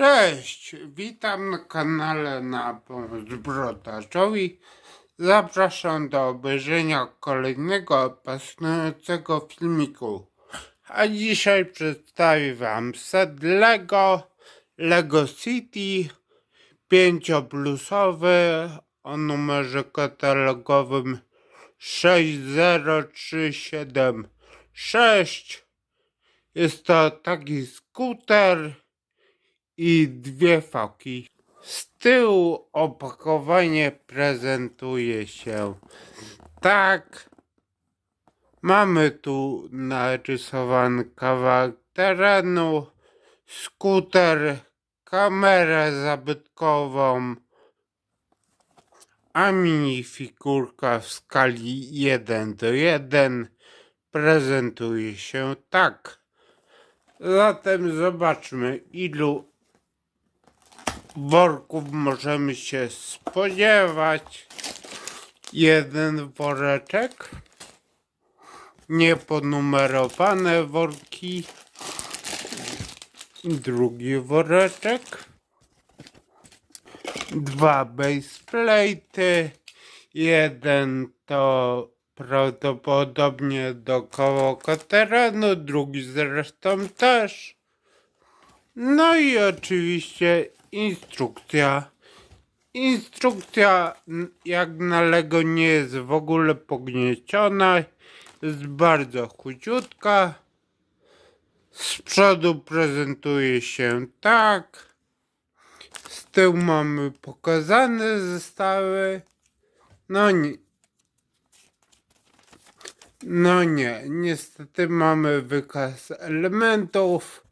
Cześć, witam na kanale na Brodarzowi. Zapraszam do obejrzenia kolejnego pasjonującego filmiku. A dzisiaj przedstawię Wam set Lego, Lego City 5-plusowy o numerze katalogowym 60376. Jest to taki skuter i dwie foki. Z tyłu opakowanie prezentuje się tak. Mamy tu narysowany kawałek terenu, skuter, kamerę zabytkową, a minifigurka w skali 1 do 1 prezentuje się tak. Zatem zobaczmy, ilu worków możemy się spodziewać. Jeden woreczek, nieponumerowane worki, drugi woreczek, dwa baseplate'y, jeden to prawdopodobnie do kawałka terenu, drugi zresztą też. No i oczywiście instrukcja. Instrukcja jak na Lego nie jest w ogóle pognieciona. Jest bardzo chudziutka. Z przodu prezentuje się tak. Z tyłu mamy pokazane zestawy. No nie. No nie, niestety mamy wykaz elementów.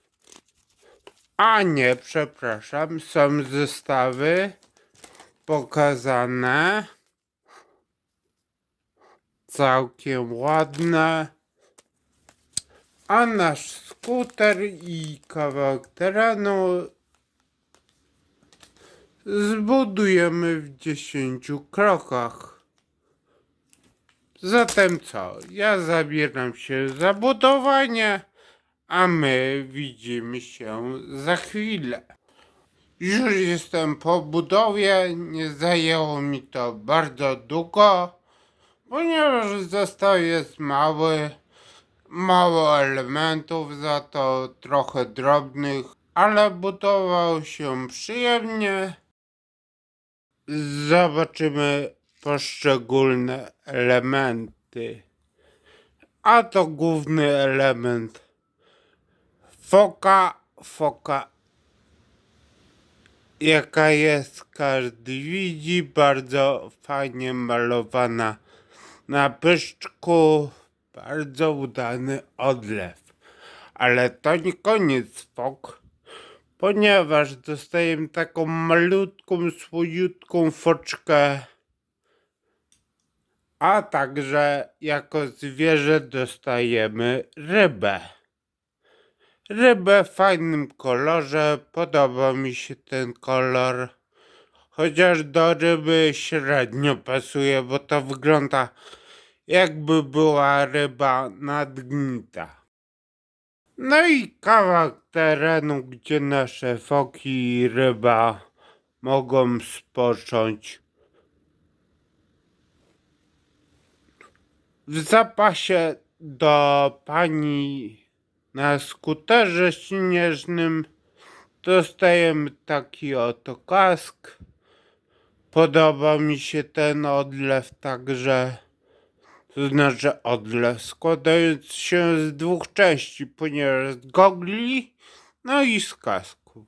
A nie, przepraszam, są zestawy pokazane. Całkiem ładne. A nasz skuter i kawałek terenu zbudujemy w 10 krokach. Zatem co? Ja zabieram się za budowanie a my widzimy się za chwilę. Już jestem po budowie, nie zajęło mi to bardzo długo, ponieważ zestaw jest mały, mało elementów, za to trochę drobnych, ale budował się przyjemnie. Zobaczymy poszczególne elementy. A to główny element Foka, foka, jaka jest, każdy widzi, bardzo fajnie malowana na pyszczku, bardzo udany odlew. Ale to nie koniec fok, ponieważ dostajemy taką malutką, słodziutką foczkę, a także jako zwierzę dostajemy rybę rybę w fajnym kolorze. Podoba mi się ten kolor. Chociaż do ryby średnio pasuje, bo to wygląda jakby była ryba nadgnita. No i kawałek terenu, gdzie nasze foki i ryba mogą spocząć. W zapasie do pani na skuterze śnieżnym dostajemy taki oto kask. Podoba mi się ten odlew także, to znaczy odlew składający się z dwóch części, ponieważ z gogli, no i z kasku.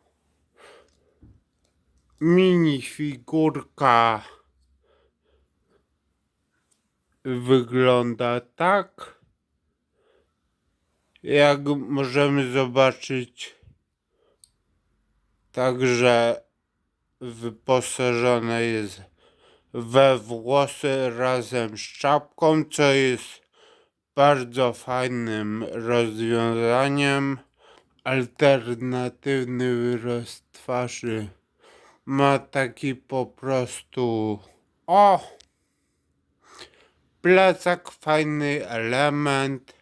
Minifigurka wygląda tak. Jak możemy zobaczyć, także wyposażone jest we włosy razem z czapką, co jest bardzo fajnym rozwiązaniem. Alternatywny wyrost twarzy ma taki po prostu o plecak, fajny element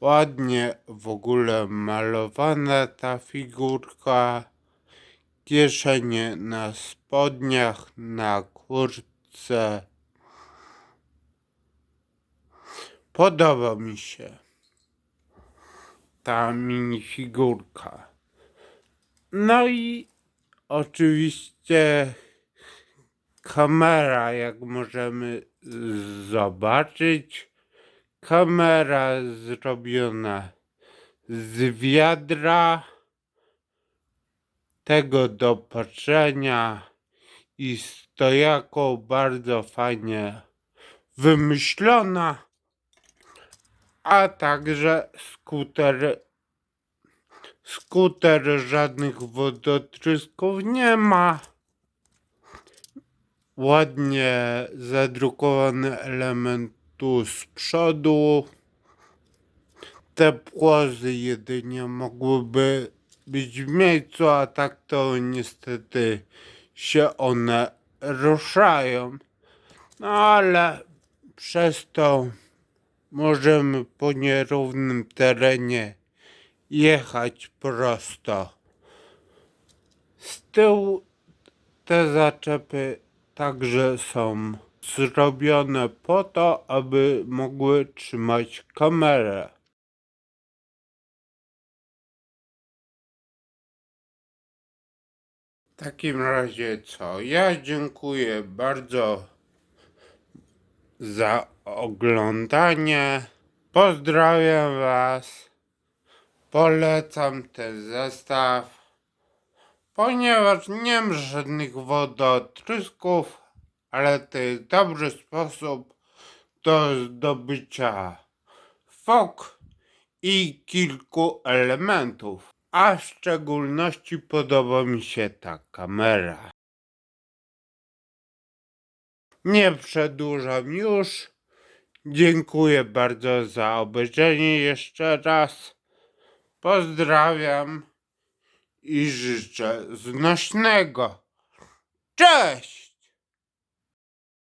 ładnie w ogóle malowana ta figurka kieszenie na spodniach, na kurtce. Podoba mi się ta minifigurka. No i oczywiście kamera, jak możemy zobaczyć. Kamera zrobiona z wiadra. Tego do patrzenia. I stojako bardzo fajnie wymyślona, a także skuter. Skuter żadnych wodotrysków nie ma. Ładnie zadrukowany element tu z przodu. Te płozy jedynie mogłyby być w miejscu, a tak to niestety się one ruszają. No ale przez to możemy po nierównym terenie jechać prosto. Z tyłu te zaczepy także są zrobione po to, aby mogły trzymać kamerę. W takim razie co? Ja dziękuję bardzo za oglądanie. Pozdrawiam Was. Polecam ten zestaw, ponieważ nie ma żadnych wodotrysków, ale to jest dobry sposób do zdobycia fok i kilku elementów. A w szczególności podoba mi się ta kamera. Nie przedłużam już. Dziękuję bardzo za obejrzenie jeszcze raz. Pozdrawiam i życzę znośnego. Cześć!